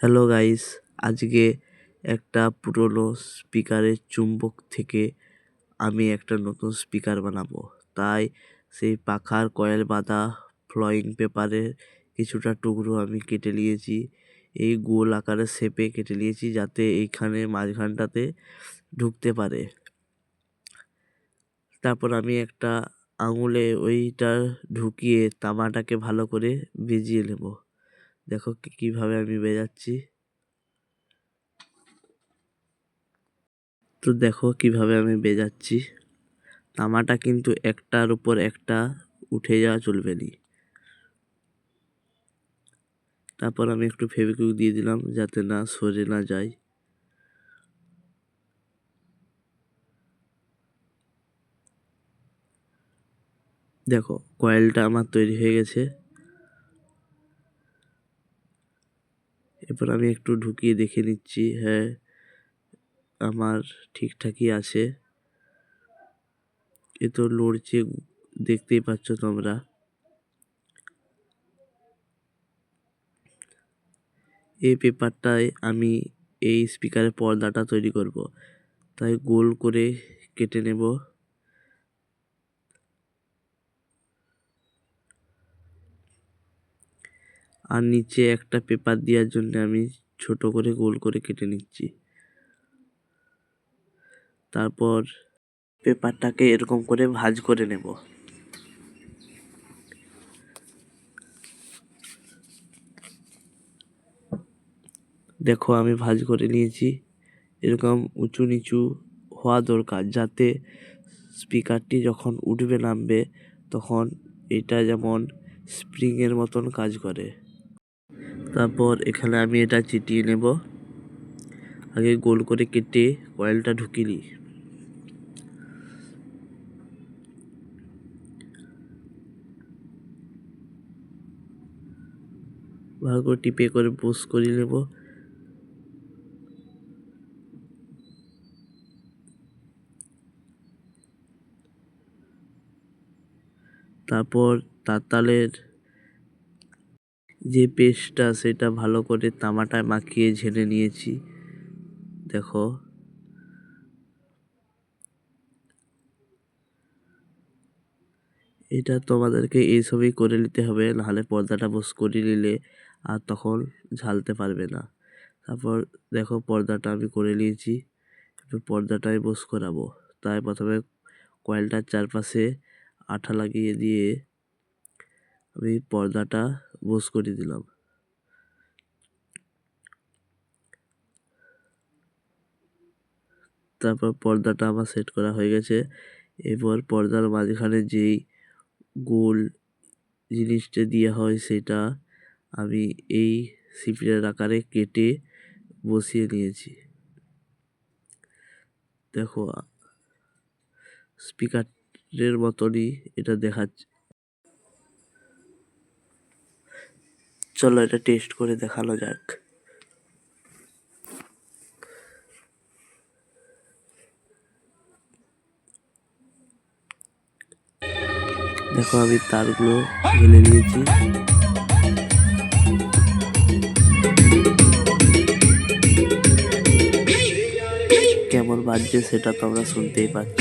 Hello guys আজকে একটা পুরনো স্পিকারের চুম্বক থেকে আমি একটা নতুন স্পিকার বানাবো। তাই সেই পাখার কয়েল বাঁধা ফ্লয়িং পেপারের কিছুটা টুকরো আমি কেটে নিয়েছি। এই গোল আকারের শেপে কেটে নিয়েছি যাতে এইখানে মাঝখানটাতে ঢুকতে পারে। তারপর আমি একটা আঙুলে ওইটা ঢুকিয়ে তামাটাকে ভালো করে ভিজিয়ে নেব। দেখো কীভাবে আমি বেজাচ্ছি। তো দেখো কীভাবে আমি বেজাচ্ছি। তামাটা কিন্তু একটার উপর একটা উঠে যাওয়া চলবে না। তারপর আমি একটু ফেভিকুইক দিয়ে দিলাম যাতে না সরে না যায়। দেখো, কয়েলটা আমার তৈরি হয়ে গেছে। এরপর আমি একটু ঢুকিয়ে দেখে নিচ্ছি হ্যাঁ আমার ঠিকঠাকই আছে। এ তো লড়ছে, দেখতেই পাচ্ছ তোমরা। এই পেপারটায় আমি এই স্পিকারের পর্দাটা তৈরি করব। তাই গোল করে কেটে নেব। আর নিচে একটা পেপার দেওয়ার জন্য আমি ছোট করে গোল করে কেটে নিচ্ছি। তারপর পেপারটাকে এরকম করে ভাজ করে নেব। দেখো আমি ভাজ করে নিয়েছি। এরকম উঁচু নিচু হওয়া দরকার যাতে স্পিকারটি যখন উঠবে নামবে তখন এটা যেমন স্প্রিংয়ের মতন কাজ করে। তারপর এখানে আমি এটা চিটিয়ে নেব। আগে গোল করে কেটে কয়েলটা ঢুকিয়ে ভালো করে টিপে করে পোস্ট করে নেব। তারপর তাতালের যে পেস্টটা সেটা ভালো করে তামাটায় মাখিয়ে ঝেড়ে নিয়েছি। দেখো। এটা তোমাদেরকে এইসবই করে নিতে হবে, নাহলে পর্দাটা বস করে নিলে আর তখন ঝালতে পারবে না। তারপর দেখো পর্দাটা আমি করে নিয়েছি, এবার পর্দাটায় বস করাবো। তাই প্রথমে কয়েলটার চারপাশে আঠা লাগিয়ে দিয়ে আমি পর্দাটা বস করে দিলাম। তারপর পর্দাটা আমার সেট করা হয়ে গেছে। এরপর পর্দার মাঝখানে যেই গোল জিনিসটা দেওয়া হয় সেটা আমি এই সিপিটার আকারে কেটে বসিয়ে নিয়েছি। দেখো, স্পিকারের মতনই এটা দেখাচ্ছে। চলো এটা টেস্ট করে দেখানো যাক। দেখো আমি তারগুলো ঢেলে নিয়েছি। কেমন বাজছে সেটা তোমরা শুনতেই পাচ্ছ।